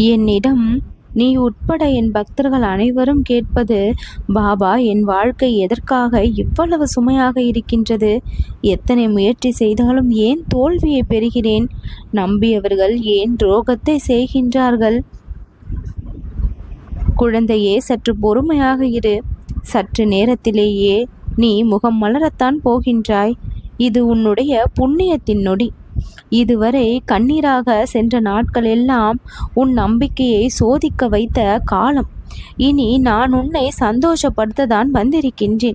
என்னிடம் நீ உட்பட என் பக்தர்கள் அனைவரும் கேட்பது பாபா என் வாழ்க்கை எதற்காக இவ்வளவு சுமையாக இருக்கின்றது? எத்தனை முயற்சி செய்தாலும் ஏன் தோல்வியை பெறுகிறேன்? நம்பியவர்கள் ஏன் துரோகத்தை செய்கின்றார்கள்? குழந்தையே சற்று பொறுமையாக இரு. சற்று நேரத்திலேயே நீ முகம் மலரத்தான் போகின்றாய். இது உன்னுடைய புண்ணியத்தின் நொடி. இதுவரை கண்ணீராக சென்ற நாட்கள் எல்லாம் உன் நம்பிக்கையை சோதிக்க வைத்த காலம். இனி நான் உன்னை சந்தோஷப்படுத்ததான் வந்திருக்கின்றேன்.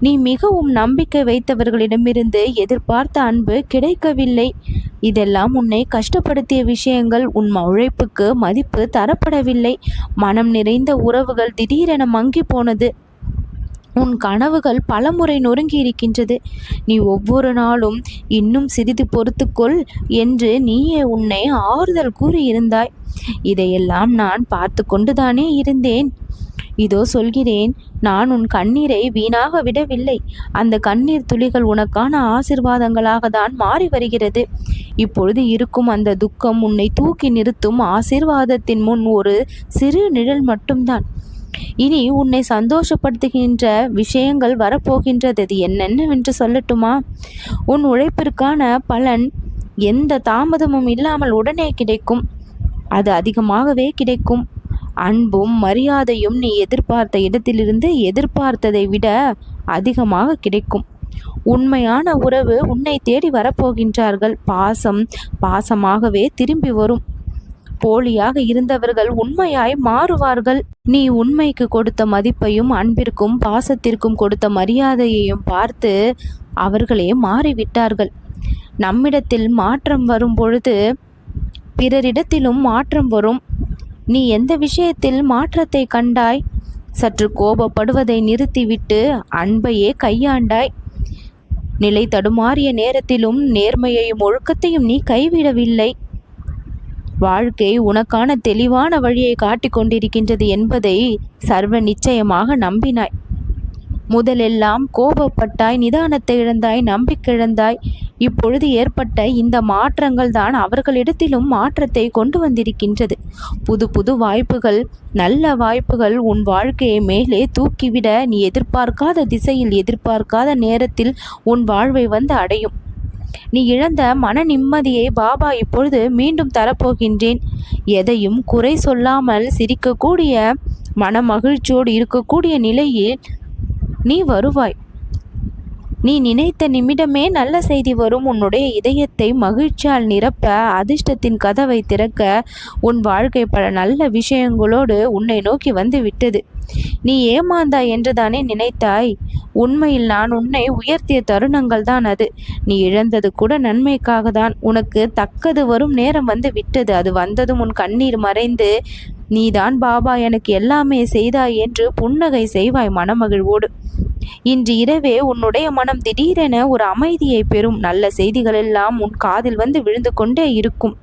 நீ மிகவும் நம்பிக்கை வைத்தவர்களிடமிருந்து எதிர்பார்த்த அன்பு கிடைக்கவில்லை. இதெல்லாம் உன்னை கஷ்டப்படுத்திய விஷயங்கள் உன் உழைப்புக்கு மதிப்பு தரப்படவில்லை. மனம் நிறைந்த உறவுகள் திடீரென மங்கி போனது. உன் கனவுகள் பலமுறை நொறுங்கி இருக்கின்றது நீ ஒவ்வொரு நாளும் இன்னும் சிறிது பொறுத்துக்கொள் என்று நீயே உன்னை ஆறுதல் கூறியிருந்தாய். இதையெல்லாம் நான் பார்த்து கொண்டுதானே இருந்தேன். இதோ சொல்கிறேன் நான் உன் கண்ணீரை வீணாக விடவில்லை. அந்த கண்ணீர் துளிகள் உனக்கான ஆசிர்வாதங்களாக தான் மாறி வருகிறது. இப்பொழுது இருக்கும் அந்த துக்கம் உன்னை தூக்கி நிறுத்தும் ஆசிர்வாதத்தின் முன் ஒரு சிறு நிழல் மட்டும்தான். இனி உன்னை சந்தோஷப்படுத்துகின்ற விஷயங்கள் வரப்போகின்றது. அது என்னென்னவென்று சொல்லட்டுமா? உன் உழைப்பிற்கான பலன் எந்த தாமதமும் இல்லாமல் உடனே கிடைக்கும். அது அதிகமாகவே கிடைக்கும். அன்பும் மரியாதையும் நீ எதிர்பார்த்த இடத்திலிருந்து எதிர்பார்த்ததை விட அதிகமாக கிடைக்கும். உண்மையான உறவு உன்னை தேடி வரப்போகின்றார்கள். பாசம் பாசமாகவே திரும்பி வரும். போலியாக இருந்தவர்கள் உண்மையாய் மாறுவார்கள். நீ உண்மைக்கு கொடுத்த மதிப்பையும் அன்பிற்கும் பாசத்திற்கும் கொடுத்த மரியாதையையும் பார்த்து அவர்களே மாறிவிட்டார்கள். நம்மிடத்தில் மாற்றம் வரும் பொழுது பிறரிடத்திலும் மாற்றம் வரும். நீ எந்த விஷயத்தில் மாற்றத்தை கண்டாய்? சற்று கோபப்படுவதை நிறுத்திவிட்டு அன்பையே கையாண்டாய். நிலை தடுமாறிய நேரத்திலும் நேர்மையையும் ஒழுக்கத்தையும் நீ கைவிடவில்லை. வாழ்க்கை உனக்கான தெளிவான வழியை காட்டிக் கொண்டிருக்கின்றது என்பதை சர்வ நிச்சயமாக நம்பினாய். முதலெல்லாம் கோபப்பட்டாய் நிதானத்தை இழந்தாய் நம்பிக்கை இழந்தாய். இப்பொழுது ஏற்பட்ட இந்த மாற்றங்கள் தான் அவர்களிடத்திலும் மாற்றத்தை கொண்டு வந்திருக்கின்றது. புது புது வாய்ப்புகள் நல்ல வாய்ப்புகள் உன் வாழ்க்கையை மேலே தூக்கிவிட நீ எதிர்பார்க்காத திசையில் எதிர்பார்க்காத நேரத்தில் உன் வாழ்வை வந்து அடையும். நீ இழந்த மன நிம்மதியை பாபா இப்பொழுது மீண்டும் தரப்போகின்றேன். எதையும் குறை சொல்லாமல் சிரிக்கக்கூடிய மன மகிழ்ச்சியோடு இருக்கக்கூடிய நிலையில் நீ வருவாய். நீ நினைத்த நிமிடமே நல்ல செய்தி வரும். உன்னுடைய இதயத்தை மகிழ்ச்சியால் நிரப்ப அதிர்ஷ்டத்தின் கதவை திறக்க உன் வாழ்க்கை பல நல்ல விஷயங்களோடு உன்னை நோக்கி வந்து விட்டது நீ ஏமாந்தாய் என்றுதானே நினைத்தாய். உண்மையில் நான் உன்னை உயர்த்திய தருணங்கள் தான் அது. நீ இழந்தது கூட நன்மைக்காக தான். உனக்கு தக்கது வரும் நேரம் வந்து விட்டது. அது வந்ததும் உன் கண்ணீர் மறைந்து நீதான் பாபா எனக்கு எல்லாமே செய்தாய் என்று புன்னகை செய்வாய் மனமகிழ்வோடு. இன்று இரவே உன்னுடைய மனம் திடீரென ஒரு அமைதியை பெறும். நல்ல செய்திகள் எல்லாம் உன் காதில் வந்து விழுந்து கொண்டே இருக்கும்.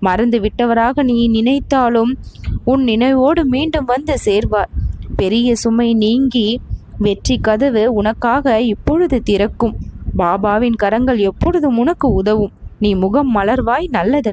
மறந்து விட்டவராக நீ நினைத்தாலும் உன் நினைவோடு மீண்டும் வந்து சேர்வார் பெரிய சுமை நீங்கி வெற்றி கதவு உனக்காக இப்பொழுது திறக்கும். பாபாவின் கரங்கள் எப்பொழுதும் உனக்கு உதவும். நீ முகம் மலர்வாய் நல்லதன்